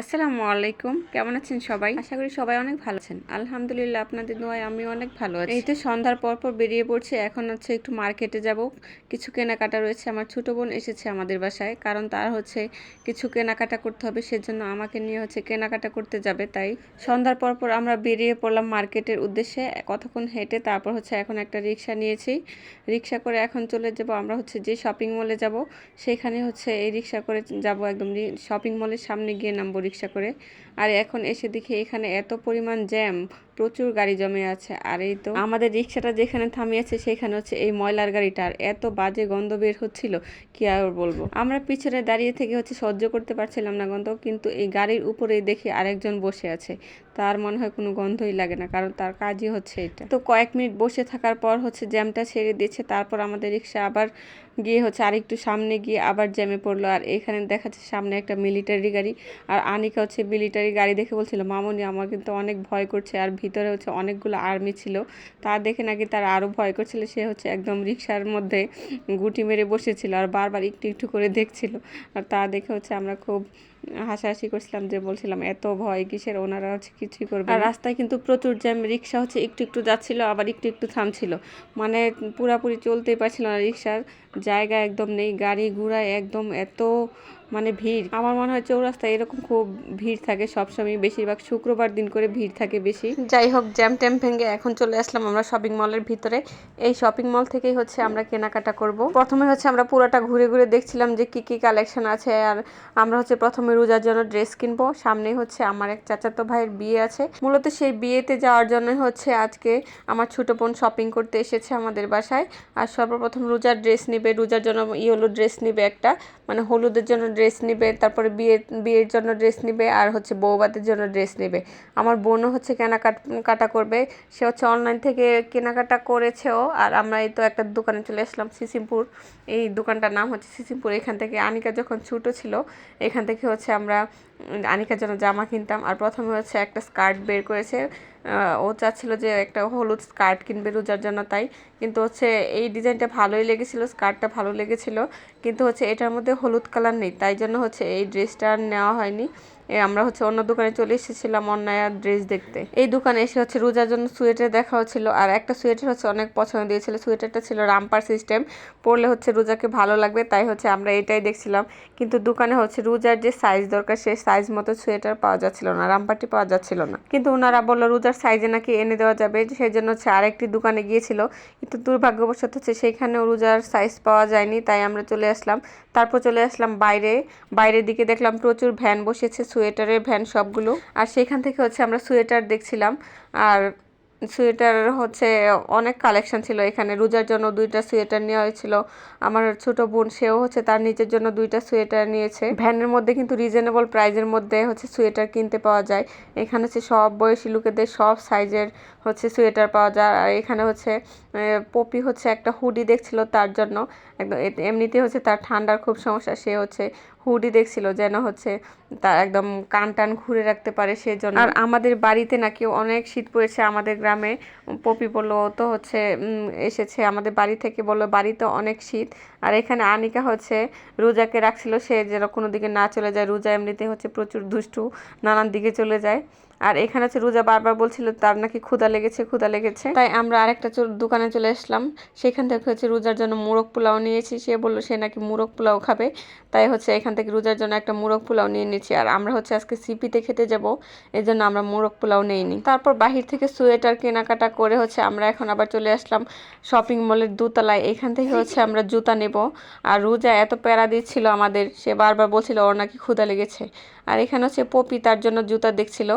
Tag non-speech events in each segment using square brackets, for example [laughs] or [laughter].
আসসালামু আলাইকুম। কেমন আছেন সবাই? আশা করি সবাই অনেক ভালো আছেন। আলহামদুলিল্লাহ, আপনাদের দোয়ায় আমি অনেক ভালো আছি। এই তো সন্ধ্যার পর পর বেরিয়ে পড়ছে। এখন হচ্ছে একটু মার্কেটে যাব। কিছু কেনাকাটা রয়েছে। আমার ছোট বোন এসেছে আমাদের বাসায়। কারণ তার হচ্ছে কিছু কেনাকাটা করতে হবে। সেজন্য আমাকে নিয়ে হচ্ছে কেনাকাটা করতে যাবে। তাই সন্ধ্যার পর পর আমরা বেরিয়ে পড়লাম মার্কেটের উদ্দেশ্যে। কতক্ষণ হেঁটে তারপর হচ্ছে এখন একটা রিক্সা নিয়েছি। রিক্সা করে এখন চলে যাব। আমরা হচ্ছে যে শপিং মলে যাব, সেখানে হচ্ছে এই রিক্সা করে যাব একদম শপিং মলের সামনে গিয়ে নামবো রিক্সা করে। আর এখন এসে দেখি এখানে এত পরিমাণ জ্যাম। প্রচুর গাড়ি জমে আছে, আর এই তো আমাদের রিক্সাটা যেখানে থামিয়েছে সেখানে হচ্ছে এই ময়লার গাড়িটা, আর এত বাজে গন্ধ বের হচ্ছিল, কি আর বলব। আমরা পিছনে দাঁড়িয়ে থেকে হচ্ছে সহ্য করতে পারছিলাম না গন্ধ, কিন্তু এই গাড়ির উপরে দেখি আরেকজন বসে আছে। তার মনে হয় কোনো গন্ধই লাগে না, কারণ তার কাজই হচ্ছে এটা। তো কয়েক মিনিট বসে থাকার পর হচ্ছে জ্যামটা ছেড়ে দিয়েছে, তারপর আমাদের রিক্সা আবার গিয়ে হচ্ছে আরেকটু সামনে গিয়ে আবার জ্যামে পড়ল, আর এখানে দেখাচ্ছে সামনে একটা মিলিটারি গাড়ি, আর আনিকা হচ্ছে মিলিটারি গাড়ি দেখে বলছিল, মামনি, আমার কিন্তু অনেক ভয় করছে, আর ভিতরে হচ্ছে অনেকগুলো আর্মি ছিল। তা দেখে নাকি তার আরও ভয় করছিল। সে হচ্ছে একদম রিক্সার মধ্যে গুটি মেরে বসেছিল আর বারবার একটু একটু করে দেখছিল। আর তা দেখে হচ্ছে আমরা খুব হাসাহাসি করছিলাম যে বলছিলাম এত ভয় কিসের? ওনারা হচ্ছে কিছুই করবে আর রাস্তায় কিন্তু প্রচুর জ্যাম রিক্সা হচ্ছে একটু একটু যাচ্ছিল আবার একটু একটু থামছিল। মানে পুরাপুরি চলতেই পারছিল না রিক্সার জায়গা একদম নেই গাড়ি ঘোড়ায় একদম এত মানে ভিড়। আমার মনে হয় চৌরাস্তায় এরকম খুব ভিড় থাকে সবসময় বেশিরভাগ শুক্রবার দিন করে ভিড় থাকে বেশি। যাই হোক জ্যাম ট্যাম ভেঙে এখন চলে আসলাম আমরা শপিং মলের ভিতরে। এই শপিং মল থেকেই হচ্ছে আমরা কেনাকাটা করব। প্রথমে হচ্ছে আমরা পুরোটা ঘুরে ঘুরে দেখছিলাম যে কি কি কালেকশন আছে আর আমরা হচ্ছে প্রথমে রোজার জন্য ড্রেস কিনবো। সামনেই হচ্ছে আমার এক চাচাতো ভাইয়ের বিয়ে আছে। মূলত সেই বিয়েতে যাওয়ার জন্যই হচ্ছে আজকে আমার ছোট বোন শপিং করতে এসেছে আমাদের বাসায়। আর সর্বপ্রথম রোজার ড্রেস নিবে, রোজার জন্য ইয়েলো ড্রেস নিবে একটা মানে হলুদের জন্য ড্রেস নিবে, তারপরে বিয়ে বিয়ের জন্য ড্রেস নিবে, আর হচ্ছে বৌবাদের জন্য ড্রেস নেবে। আমার বোনও হচ্ছে কেনাকাটা করবে। সে হচ্ছে অনলাইন থেকে কেনাকাটা করেছেও, আর আমরা এই তো একটা দোকানে চলে আসলাম সিসিমপুর। এই দোকানটার নাম হচ্ছে সিসিমপুর। এখান থেকে আনিকা যখন ছোটো ছিল, এখান থেকে হচ্ছে আমরা আনিকার জন্য জামা কিনতাম। আর প্রথমে হচ্ছে একটা স্কার্ট বের করেছে। ও চাচ্ছিল যে একটা হলুদ স্কার্ট কিনবে রোজার জন্য তাই। কিন্তু হচ্ছে এই ডিজাইনটা ভালোই লেগেছিল, স্কার্টটা ভালো লেগেছিল। কিন্তু হচ্ছে এটার মধ্যে হলুদ কালার নেই, তাই জন্য হচ্ছে এই ড্রেসটা নেওয়া হয়নি। আমরা হচ্ছে অন্য দোকানে চলে এসেছিলাম অন্যায় ড্রেস দেখতে। এই দোকানে এসে হচ্ছে রোজার জন্য সোয়েটার দেখা হচ্ছিল আর একটা সোয়েটার হচ্ছে অনেক পছন্দ দিয়েছিল সোয়েটারটা ছিল রামপার সিস্টেম, পরলে হচ্ছে রোজাকে ভালো লাগবে, তাই হচ্ছে আমরা এটাই দেখছিলাম। কিন্তু দোকানে হচ্ছে রোজার যে সাইজ দরকার সেই সাইজ মতো সোয়েটার পাওয়া যাচ্ছিল না রামপারটি পাওয়া যাচ্ছিল না। কিন্তু ওনারা বলল, রোজার সাইজে নাকি এনে দেওয়া যাবে। সেই জন্য হচ্ছে আরেকটি দোকানে গিয়েছিল। কিন্তু দুর্ভাগ্যবশত হচ্ছে সেখানেও রোজার সাইজ পাওয়া যায়নি, তাই আমরা চলে আসলাম। তারপর চলে আসলাম বাইরে। বাইরের দিকে দেখলাম প্রচুর ভ্যান বসেছে সোয়েটারের ভ্যান সবগুলো। আর সেখান থেকে হচ্ছে আমরা সোয়েটার দেখছিলাম। আর সোয়েটার হচ্ছে অনেক কালেকশন ছিল এখানে। রোজার জন্য দুইটা সোয়েটার নেওয়া হয়েছিল। আমার ছোট বোন, সেও হচ্ছে তার নিজের জন্য দুইটা সোয়েটার নিয়েছে। ভ্যানের মধ্যে কিন্তু রিজনেবল প্রাইজের মধ্যে হচ্ছে সোয়েটার কিনতে পাওয়া যায়। এখানে হচ্ছে সব বয়সী লোকেদের সব সাইজের হচ্ছে সোয়েটার পাওয়া যায়। আর এখানে হচ্ছে পপি হচ্ছে একটা হুডি দেখছিল তার জন্য। একদম এমনিতে হচ্ছে তার ঠান্ডার খুব সমস্যা সে হচ্ছে হুডি দেখছিল যেন হচ্ছে তার একদম কান টান ঘুরে রাখতে পারে সেই জন্য আর আমাদের বাড়িতে নাকি অনেক শীত পড়েছে আমাদের গ্রামে পপি বলল তো হচ্ছে এসেছে। আমাদের বাড়ি থেকে বলল বাড়িতে অনেক শীত। আর এখানে আনিকা হচ্ছে রোজাকে রাখছিল সে যেন কোনো দিকে না চলে যায়। রোজা এমনিতে হচ্ছে প্রচুর দুষ্টু নানান দিকে চলে যায়। আর এখানে হচ্ছে রোজা বারবার বলছিল, তার নাকি ক্ষুদা লেগেছে ক্ষুদা লেগেছে। তাই আমরা আরেকটা দোকানে চলে আসলাম। সেখান থেকে হচ্ছে রোজার জন্য মুরগ পোলাও নিয়েছি। সে বলল, সে নাকি মুরগ পোলাও খাবে। তাই হচ্ছে এখান থেকে রোজার জন্য একটা মুরগ পোলাও নিয়ে নিয়েছি। আর আমরা হচ্ছে আজকে সিপিতে খেতে যাব এই জন্য আমরা মুরগ পোলাও নেইনি। তারপর বাহির থেকে সোয়েটার কেনাকাটা করে হচ্ছে আমরা এখন আবার চলে আসলাম শপিং মলের দোতলায়। এখান থেকে হচ্ছে আমরা জুতা নেব। আর রোজা এত প্যারা দিচ্ছিল আমাদের, সে বারবার বলছিল, ওর নাকি ক্ষুদা লেগেছে। আর এখানে হচ্ছে পপি তার জন্য জুতা দেখছিল।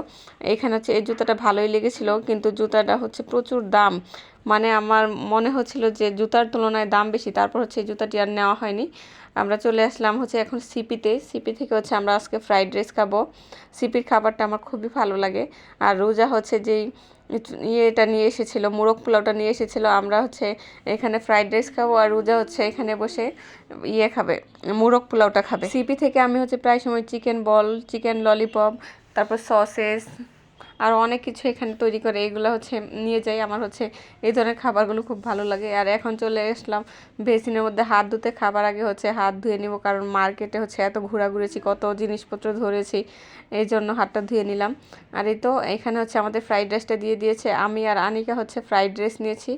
এখানে হচ্ছে এই জুতাটা ভালোই লেগেছিল, কিন্তু জুতাটা হচ্ছে প্রচুর দাম। মানে আমার মনে হচ্ছিল যে জুতার তুলনায় দাম বেশি, তারপর হচ্ছে এই জুতাটি আর নেওয়া হয়নি। আমরা চলে আসলাম হচ্ছে এখন সিপিতে। সিপি থেকে হচ্ছে আমরা আজকে ফ্রাইড রাইস খাব। সিপির খাবারটা আমার খুবই ভালো লাগে। আর রোজা হচ্ছে যেই ইয়েটা নিয়ে এসেছিল, মোরগ পোলাওটা নিয়ে এসেছিল, আমরা হচ্ছে এখানে ফ্রাইড রাইস খাব আর রোজা হচ্ছে এখানে বসে ইয়ে খাবে, মোরগ পোলাওটা খাবে। সিপি থেকে আমি হচ্ছে প্রায় সময় চিকেন বল, চিকেন ললিপপ তারপর সসেস, আর অনেক কিছু এখানে তৈরি করে। এগুলো হচ্ছে নিয়ে যাই। আমার হচ্ছে এই ধরনের খাবারগুলো খুব ভালো লাগে। আর এখন চলে আসলাম বেসিনের মধ্যে হাত ধুতে। খাবার আগে হচ্ছে হাত ধুয়ে নিব, কারণ মার্কেটে হচ্ছে এত ঘোরাঘুরেছি কত জিনিসপত্র ধরেছি, এই জন্য হাতটা ধুয়ে নিলাম। আর এই তো এখানে হচ্ছে আমাদের ফ্রাইড রাইসটা দিয়ে দিয়েছে। আমি আর আনিকা হচ্ছে ফ্রাইড রাইস নিয়েছি।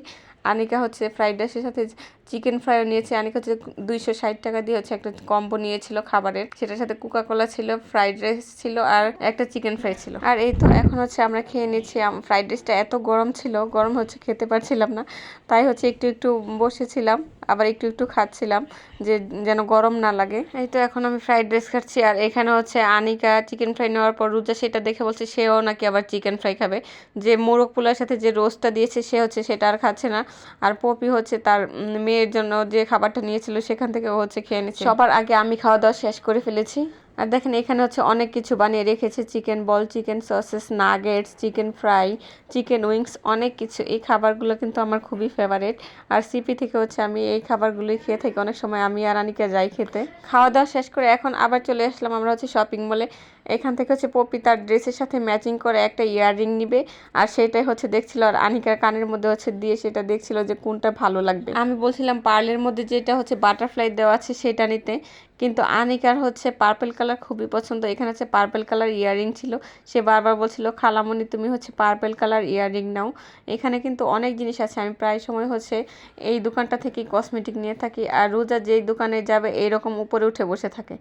আনিকা হচ্ছে ফ্রাইড রাইসের সাথে চিকেন ফ্রাইও নিয়েছি। আনিকা হচ্ছে দুইশো ষাট টাকা দিয়ে হচ্ছে একটা কম্বো নিয়েছিল খাবারের। সেটার সাথে কোকা কোলা ছিল ফ্রাইড রাইস ছিল আর একটা চিকেন ফ্রাই ছিল। আর এই তো এখন হচ্ছে আমরা খেয়ে নিচ্ছি। ফ্রাইড রাইসটা এত গরম ছিল গরম হচ্ছে খেতে পারছিলাম না। তাই হচ্ছে একটু একটু বসেছিলাম আবার একটু একটু খাচ্ছিলাম যে যেন গরম না লাগে। এই তো এখন আমি ফ্রাইড রাইস খাচ্ছি। আর এখানে হচ্ছে আনিকা চিকেন ফ্রাই নেওয়ার পর রুজা সেটা দেখে বলছে সেও নাকি আবার চিকেন ফ্রাই খাবে। যে মোরগ পোলার সাথে যে রোস্টটা দিয়েছে সে হচ্ছে সেটা আর খাচ্ছে না। আর পপি হচ্ছে তার উম, মেয়ের জন্য যে খাবারটা নিয়েছিল সেখান থেকে ও হচ্ছে খেয়ে নিচ্ছে সবার আগে আমি খাওয়া দাওয়া শেষ করে ফেলেছি। আর দেখেন, এখানে হচ্ছে অনেক কিছু বানিয়ে রেখেছে। Chicken ball, chicken sausages, nuggets, chicken fry, chicken wings, অনেক কিছু। এই খাবারগুলো কিন্তু আমার খুবই ফেভারিট আর সিপি থেকে হচ্ছে আমি এই খাবারগুলোই খেয়ে থাকি। অনেক সময় আমি আর আনিকা যাই খেতে। খাওয়া দাওয়া শেষ করে এখন আবার চলে আসলাম আমরা হচ্ছে শপিং মলে এখান থেকে হচ্ছে পপি তার ড্রেসের সাথে ম্যাচিং করে একটা ইয়াররিং নিবে। আর সেটাই হচ্ছে দেখছিল আর আনিকার কানের মধ্যে হচ্ছে দিয়ে সেটা দেখছিল যে কোনটা ভালো লাগবে। আমি বলছিলাম পার্লের মধ্যে যেটা হচ্ছে বাটারফ্লাই দেওয়া আছে সেটা নিতে। কিন্তু আনিকার হচ্ছে পার্পেল কালার খুবই পছন্দ। এখানে হচ্ছে পার্পেল কালার ইয়াররিং ছিল। সে বারবার বলছিল, খালামণি, তুমি হচ্ছে পার্পেল কালার ইয়াররিং নাও। এখানে কিন্তু অনেক জিনিস আছে। আমি প্রায় সময় হচ্ছে এই দোকানটা থেকেই কসমেটিক নিয়ে থাকি। আর রোজা যেই দোকানে যাবে, এইরকম উপরে উঠে বসে থাকে।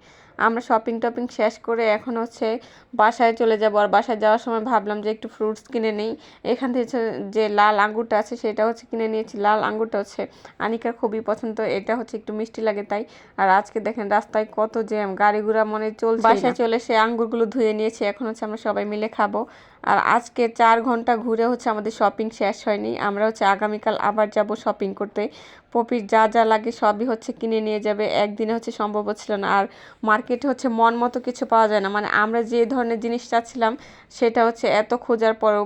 আমরা শপিং টপিং শেষ করে এখন হচ্ছে বাসায় চলে যাব। আর বাসায় যাওয়ার সময় ভাবলাম যে একটু ফ্রুটস কিনে নেই। এখান থেকে যে লাল আঙ্গুরটা আছে সেটা হচ্ছে কিনে নিয়েছি। লাল আঙ্গুরটা হচ্ছে আনিকার খুবই পছন্দ। এটা হচ্ছে একটু মিষ্টি লাগে তাই। আর আজকে দেখেন রাস্তায় কত জ্যাম, গাড়ি ঘোড়া মনে চলছে বাসায় চলে সে আঙ্গুরগুলো ধুয়ে নিয়েছি। এখন হচ্ছে আমরা সবাই মিলে খাব। আর আজকে চার ঘণ্টা ঘুরে হচ্ছে আমাদের শপিং শেষ হয়নি। আমরা হচ্ছে আগামীকাল আবার যাব শপিং করতে। পপির যা যা লাগে সবই হচ্ছে কিনে নিয়ে যাবে। একদিনে হচ্ছে সম্ভব হচ্ছিল না। আর মার্কেটে হচ্ছে মন মতো কিছু পাওয়া যায় না। মানে আমরা যে ধরনের জিনিস চাচ্ছিলাম, সেটা হচ্ছে এত খোঁজার পরেও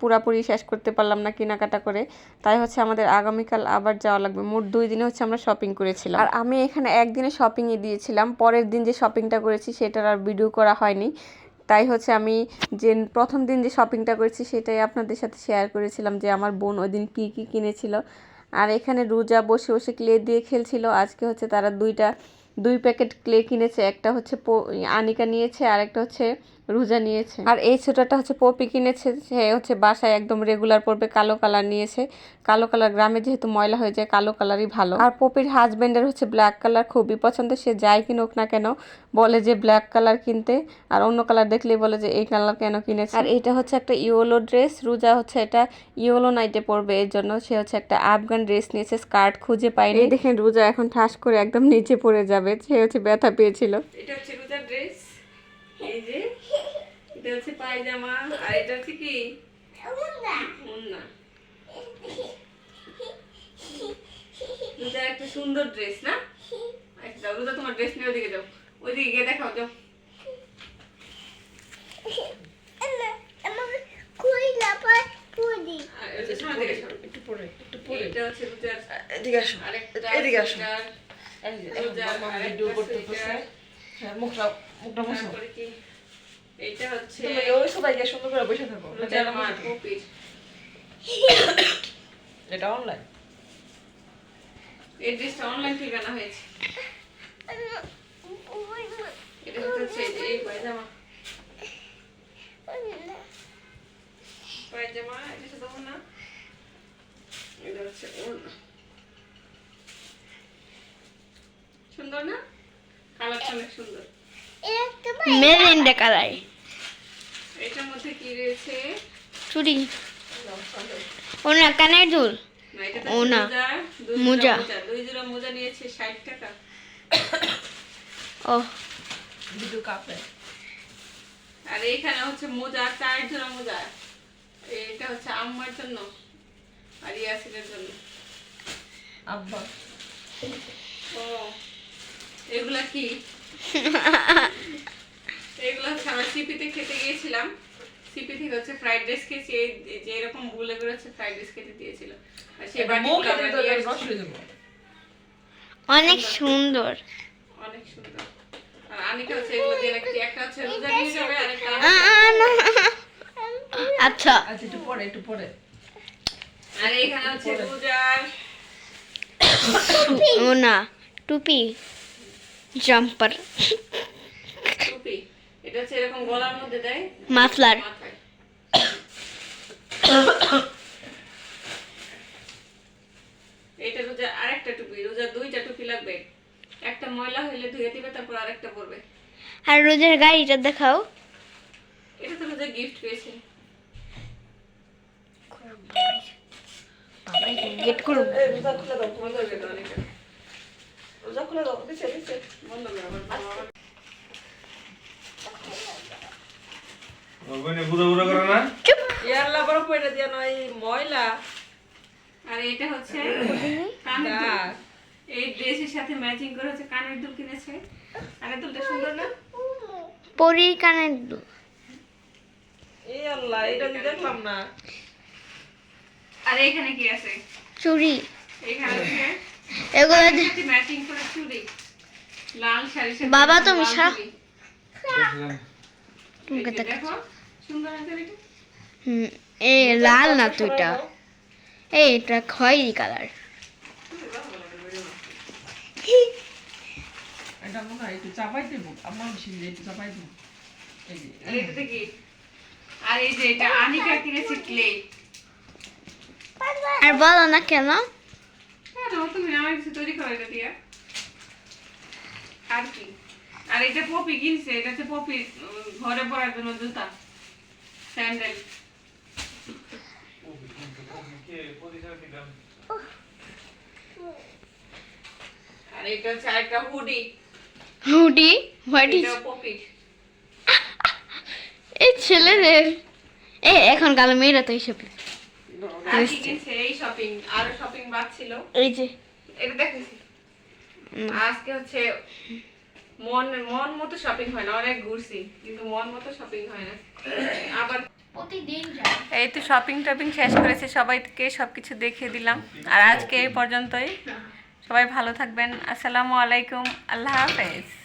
পুরাপুরি শেষ করতে পারলাম না কেনাকাটা করে। তাই হচ্ছে আমাদের আগামীকাল আবার যাওয়া লাগবে। মোট দুই দিনে হচ্ছে আমরা শপিং করেছিলাম। আর আমি এখানে একদিনে শপিংয়ে দিয়েছিলাম। পরের দিন যে শপিংটা করেছি, সেটার আর ভিডিও করা হয়নি। তাই হচ্ছে আমি যে প্রথম দিন যে শপিংটা করেছি, সেটাই আপনাদের সাথে শেয়ার করেছিলাম যে আমার বোন ওই দিন কী কী কিনেছিল। আর এখানে রোজা বসে বসে ক্লে দিয়ে খেলছিল। আজকে হচ্ছে তারা দুইটা, দুই প্যাকেট ক্লে কিনেছে। একটা হচ্ছে আনিকা নিয়েছে আর একটা হচ্ছে রুজা নিয়েছে। আর এই ছোটাটা হচ্ছে পপি কিনেছে সে হচ্ছে বাসায় একদম রেগুলার পরবে কালো কালার নিয়েছে। কালো কালার গ্রামে যেহেতু ময়লা হয়ে যায় কালো কালারই ভালো। আর পপির হাজবেন্ডের হচ্ছে ব্ল্যাক কালার খুবই পছন্দ সে যাই কিনুক না কেন বলে যে ব্ল্যাক কালার কিনতে আর অন্য কালার দেখলেই বলে যে এই কালার কেন কিনেছে। আর এটা হচ্ছে একটা ইয়েলো ড্রেস রোজা হচ্ছে এটা ইয়েলো নাইটে পরবে এর জন্য সে হচ্ছে একটা আফগান ড্রেস নিয়েছে স্কার্ট খুঁজে পায়নি। দেখেন রোজা এখন ঠাস করে একদম নিচে পড়ে যাবে সে হচ্ছে ব্যথা পেয়েছিল। এটা হচ্ছে রুজার ড্রেস এই যে এটা হচ্ছে পায়জামা আর এটা হচ্ছে কি? ওড়না রুজার একটা সুন্দর ড্রেস না? আচ্ছা যাও, রুজা তোমার ড্রেস নিয়ে ওইদিকে যাও। ওইদিকে গিয়ে দেখাও যাও। এদিকে আসো এদিকে আসো। সোয়েটার, তারপরে কি? এইটা হচ্ছে তুমি ওই সবাই গিয়ে সুন্দর করে বসে থাকো। এটা অনলাইন এই ড্রেসটা অনলাইন থেকে আনা হয়েছে। এটা হচ্ছে এই পায়জামা। পায়জামা এটা শুধু না এটা হচ্ছে ওড়না। সুন্দর না? কালারটা অনেক সুন্দর। Mirinda colour. এটার মধ্যে কি রয়েছে? চুড়ি। কানের দুল। না ও না। মোজা। দুই জোড়া মোজা। নিয়েছে ষাট টাকা। ও। কাপে। আর এইখানে হচ্ছে মোজা চার জোড়া মোজা। এটা হচ্ছে আম্মার জন্য আর ইয়াসিনের জন্য। আব্বা। ও এগুলা কি? এগুলো হচ্ছে আমরা সিপিতে খেতে গিয়েছিলাম। সিপি থেকে হচ্ছে ফ্রাইড রাইস খেয়েছি এই যে এরকম বুলে করে হচ্ছে ফ্রাইড রাইস খেতে দিয়েছিল। আর অনেক সুন্দর। অনেক সুন্দর। আর আনিকা হচ্ছে এগুলো দিয়ে রাখছি একটা হচ্ছে রোজা নিয়ে যাবে আর একটা আ, আ, না। আচ্ছা। আচ্ছা একটু পরে একটু পরে। আর এখানে হচ্ছে রোজার ও না টুপি। জাম্পার এটা হচ্ছে এরকম গলার মধ্যে দেয়। মাফলার এটা রোজা আরেকটা টুপি রোজা দুইটা টুপি লাগবে। একটা ময়লা হইলে ধুয়ে দিবে তারপর আরেকটা পরবে। আর রোজের গাড়িটা দেখাও। এটা তো রোজা গিফট পেয়েছে। গেট করো। রোজা খুলে দাও বন্ধ অনেকটা। রোজা খুলে দাও দিছে দিছে বন্ধ করে আবার বাবা। ওখানে বুড়ো বুড়ো করে না ইয়াল্লা বড় পয়টা দিয়া নয় ময়লা। আর এটা হচ্ছে কানের এই ড্রেসের সাথে ম্যাচিং করে হচ্ছে কানের দুল কিনেছে। কানের দুলটা সুন্দর না? পরীর কানের দুল। এই আল্লাহ এটা দেখলাম না। আর এখানে কি আছে? চুড়ি। এখানে এগুলো ম্যাচিং করে চুড়ি। লাল শাড়ির বাবা, তুমি লাল সা- এই দেখো সুন্দর আছে এটা? হুম এ লাল না তো এটা এই এটা খয়েরি কালার। এটা মনে হয় একটু চাপাই দেবো। আমার বেশি একটু চাপাই দেবো। এই যে আর এটাতে কি? আর এই যে এটা আনিকা কিনেছে ক্লে আর বলো না কেন? কেন তুমি আমার কিছু তৈরি করো এটা দিয়া। আর কি? আর এটা পপি কিনছে এটা হচ্ছে পপি ঘরে পরার জন্য জুতা স্যান্ডেল। আর এটা হচ্ছে আরেকটা hoodie. Hoodie? What is Poppy এই ছেলেদের। এ এখন কালো মেয়েরা তো এইসব এই শপিং আরও শপিং বাদ ছিল এই যে এটা দেখেছি আজকে হচ্ছে মন মন মতো শপিং হয় না অনেক ঘুরছি কিন্তু মন মতো শপিং হয় না আবার এই তো শপিং টপিং শেষ করেছে সবাইকে সবকিছু দেখিয়ে দিলাম। আর আজকে এই পর্যন্তই। [laughs] সবাই ভালো থাকবেন। আসসালামু আলাইকুম। আল্লাহ হাফেজ।